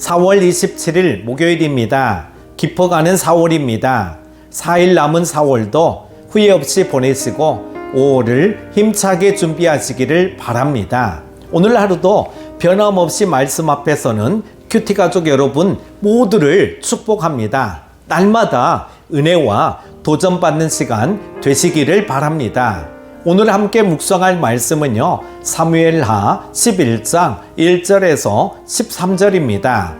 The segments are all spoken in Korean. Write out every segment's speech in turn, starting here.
4월 27일 목요일입니다. 깊어가는 4월입니다. 4일 남은 4월도 후회 없이 보내시고 5월을 힘차게 준비하시기를 바랍니다. 오늘 하루도 변함없이 말씀 앞에서는 큐티 가족 여러분 모두를 축복합니다. 날마다 은혜와 도전받는 시간 되시기를 바랍니다. 오늘 함께 묵상할 말씀은요. 사무엘하 11장 1절에서 13절입니다.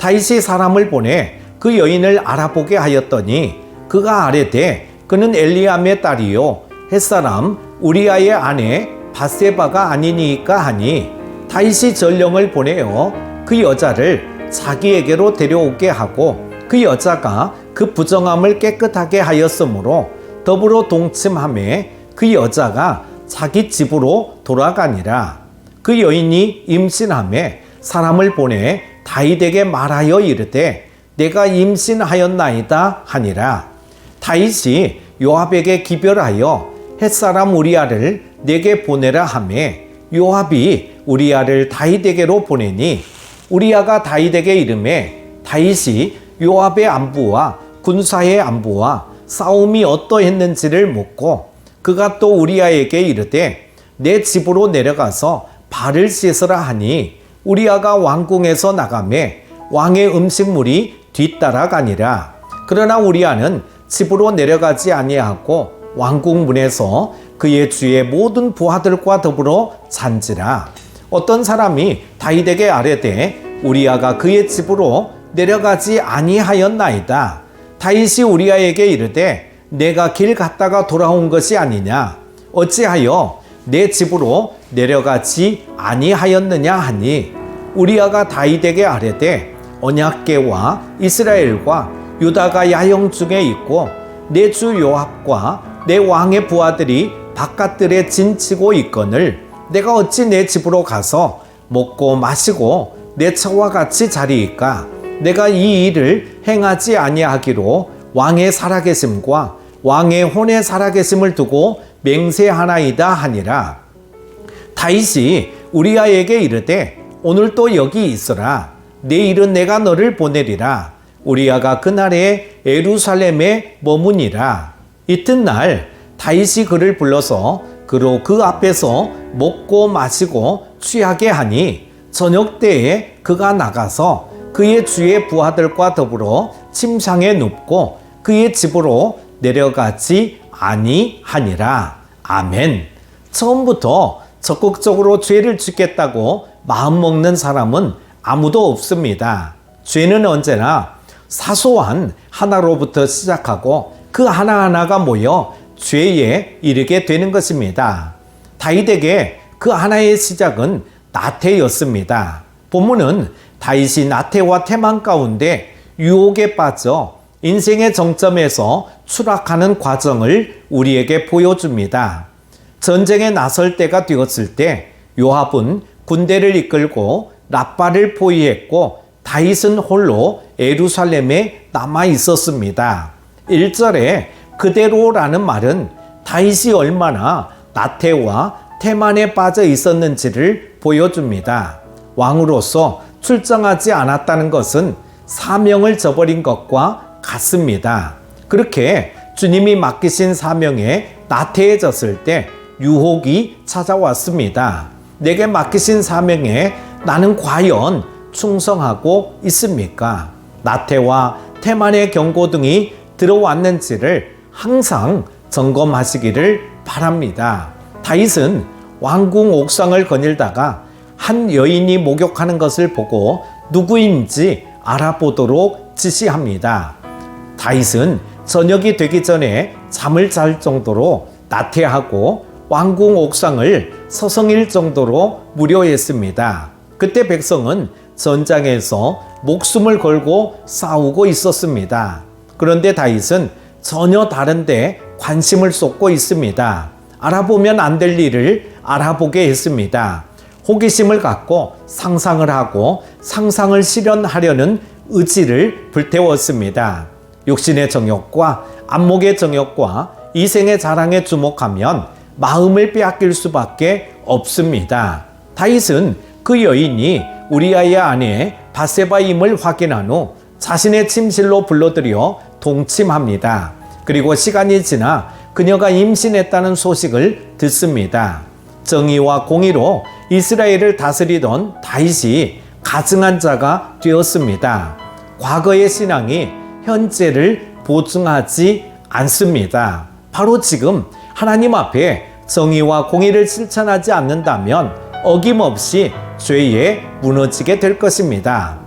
다윗이 사람을 보내 그 여인을 알아보게 하였더니 그가 아뢰되 그는 엘리암의 딸이요 햇사람 우리아의 아내 바세바가 아니니까 하니 다윗이 전령을 보내어 그 여자를 자기에게로 데려오게 하고 그 여자가 그 부정함을 깨끗하게 하였으므로 더불어 동침함에 그 여자가 자기 집으로 돌아가니라. 그 여인이 임신함에 사람을 보내 다윗에게 말하여 이르되 내가 임신하였나이다 하니라. 다윗이 요압에게 기별하여 햇사람 우리아를 내게 보내라 하매 요압이 우리아를 다윗에게로 보내니 우리아가 다윗에게 이름에 다윗이 요압의 안부와 군사의 안부와 싸움이 어떠했는지를 묻고 그가 또 우리아에게 이르되 내 집으로 내려가서 발을 씻으라 하니 우리아가 왕궁에서 나가매 왕의 음식물이 뒤따라가니라. 그러나 우리아는 집으로 내려가지 아니하고 왕궁 문에서 그의 주의 모든 부하들과 더불어 잔지라. 어떤 사람이 다윗에게 아뢰되 우리아가 그의 집으로 내려가지 아니하였나이다. 다윗이 우리아에게 이르되 내가 길 갔다가 돌아온 것이 아니냐. 어찌하여 내 집으로 내려가지 아니하였느냐 하니 우리아가 다윗에게 아뢰되 언약궤와 이스라엘과 유다가 야영 중에 있고 내 주 요압과 내 왕의 부하들이 바깥들에 진치고 있거늘 내가 어찌 내 집으로 가서 먹고 마시고 내 처와 같이 자리이까? 내가 이 일을 행하지 아니하기로 왕의 살아계심과 왕의 혼의 살아계심을 두고 맹세하나이다 하니라 다윗이 우리아에게 이르되 오늘 또 여기 있으라. 내일은 내가 너를 보내리라. 우리아가 그날에 에루살렘에 머무니라. 이튿날 다윗이 그를 불러서 그로 그 앞에서 먹고 마시고 취하게 하니 저녁 때에 그가 나가서 그의 주의 부하들과 더불어 침상에 눕고 그의 집으로 내려가지 아니하니라. 아멘. 처음부터 적극적으로 죄를 짓겠다고 마음먹는 사람은 아무도 없습니다. 죄는 언제나 사소한 하나로부터 시작하고 그 하나하나가 모여 죄에 이르게 되는 것입니다. 다윗에게 그 하나의 시작은 나태였습니다. 본문은 다윗이 나태와 태만 가운데 유혹에 빠져 인생의 정점에서 추락하는 과정을 우리에게 보여줍니다. 전쟁에 나설 때가 되었을 때 요압은 군대를 이끌고 라빠를 포위했고 다윗은 홀로 에루살렘에 남아 있었습니다. 1절에 그대로라는 말은 다윗이 얼마나 나태와 태만에 빠져 있었는지를 보여줍니다. 왕으로서 출정하지 않았다는 것은 사명을 저버린 것과 같습니다. 그렇게 주님이 맡기신 사명에 나태해졌을 때 유혹이 찾아왔습니다. 내게 맡기신 사명에 나는 과연 충성하고 있습니까? 나태와 태만의 경고 등이 들어왔는지를 항상 점검하시기를 바랍니다. 다윗은 왕궁 옥상을 거닐다가 한 여인이 목욕하는 것을 보고 누구인지 알아보도록 지시합니다. 다윗은 저녁이 되기 전에 잠을 잘 정도로 나태하고 왕궁 옥상을 서성일 정도로 무료했습니다. 그때 백성은 전장에서 목숨을 걸고 싸우고 있었습니다. 그런데 다윗은 전혀 다른데 관심을 쏟고 있습니다. 알아보면 안 될 일을 알아보게 했습니다. 호기심을 갖고 상상을 하고 상상을 실현하려는 의지를 불태웠습니다. 육신의 정욕과 안목의 정욕과 이생의 자랑에 주목하면 마음을 빼앗길 수밖에 없습니다. 다윗은 그 여인이 우리아의 아내 바세바임을 확인한 후 자신의 침실로 불러들여 동침합니다. 그리고 시간이 지나 그녀가 임신했다는 소식을 듣습니다. 정의와 공의로 이스라엘을 다스리던 다윗이 가증한 자가 되었습니다. 과거의 신앙이 현재를 보증하지 않습니다. 바로 지금 하나님 앞에 정의와 공의를 실천하지 않는다면 어김없이 죄에 무너지게 될 것입니다.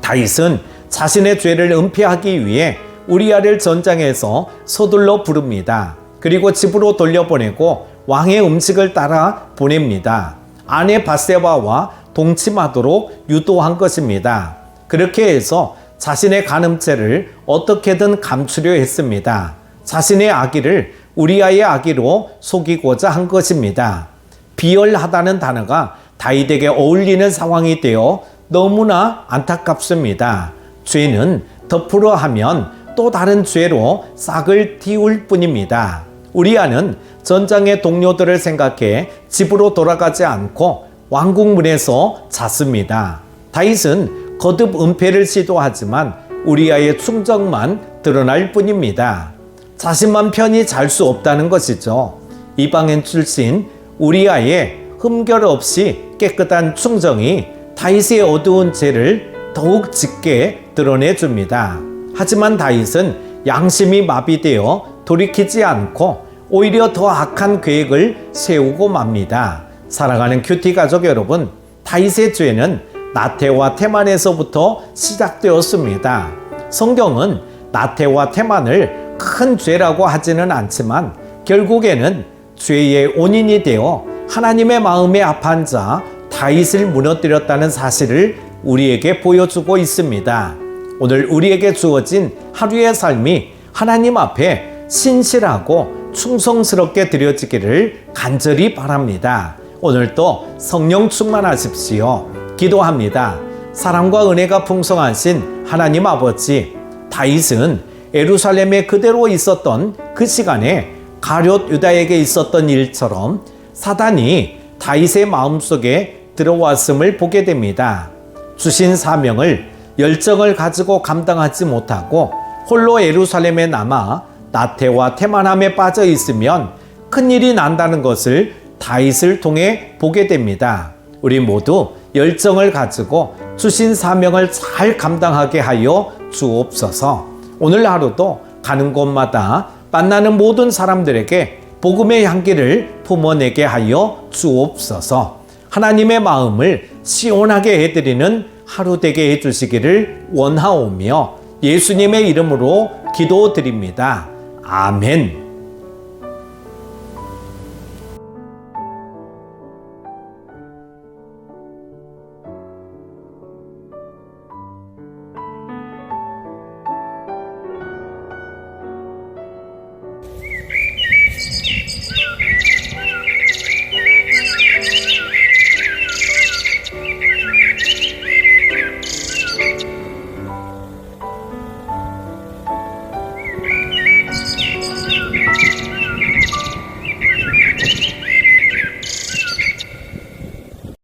다윗은 자신의 죄를 은폐하기 위해 우리아를 전장에서 서둘러 부릅니다. 그리고 집으로 돌려보내고 왕의 음식을 따라 보냅니다. 아내 바세바와 동침하도록 유도한 것입니다. 그렇게 해서 자신의 간음죄를 어떻게든 감추려 했습니다. 자신의 아기를 우리아의 아기로 속이고자 한 것입니다. 비열하다는 단어가 다윗에게 어울리는 상황이 되어 너무나 안타깝습니다. 죄는 덮으려 하면 또 다른 죄로 싹을 틔울 뿐입니다. 우리아는 전장의 동료들을 생각해 집으로 돌아가지 않고 왕궁문에서 잤습니다. 다윗은 거듭 은폐를 시도하지만 우리아의 충정만 드러날 뿐입니다. 자신만 편히 잘 수 없다는 것이죠. 이방인 출신 우리아의 흠결 없이 깨끗한 충정이 다윗의 어두운 죄를 더욱 짙게 드러내 줍니다. 하지만 다윗은 양심이 마비되어 돌이키지 않고 오히려 더 악한 계획을 세우고 맙니다. 사랑하는 큐티 가족 여러분, 다윗의 죄는 나태와 테만에서부터 시작되었습니다. 성경은 나태와 테만을 큰 죄라고 하지는 않지만 결국에는 죄의 원인이 되어 하나님의 마음에 합한 자 다윗을 무너뜨렸다는 사실을 우리에게 보여주고 있습니다. 오늘 우리에게 주어진 하루의 삶이 하나님 앞에 신실하고 충성스럽게 드려지기를 간절히 바랍니다. 오늘도 성령 충만하십시오. 기도합니다. 사랑과 은혜가 풍성하신 하나님 아버지, 다윗은 에루살렘에 그대로 있었던 그 시간에 가룟 유다에게 있었던 일처럼 사단이 다윗의 마음속에 들어왔음을 보게 됩니다. 주신 사명을 열정을 가지고 감당하지 못하고 홀로 예루살렘에 남아 나태와 태만함에 빠져 있으면 큰일이 난다는 것을 다윗을 통해 보게 됩니다. 우리 모두 열정을 가지고 주신 사명을 잘 감당하게 하여 주옵소서. 오늘 하루도 가는 곳마다 만나는 모든 사람들에게 복음의 향기를 품어내게 하여 주옵소서. 하나님의 마음을 시원하게 해드리는 하루 되게 해주시기를 원하오며 예수님의 이름으로 기도드립니다. 아멘.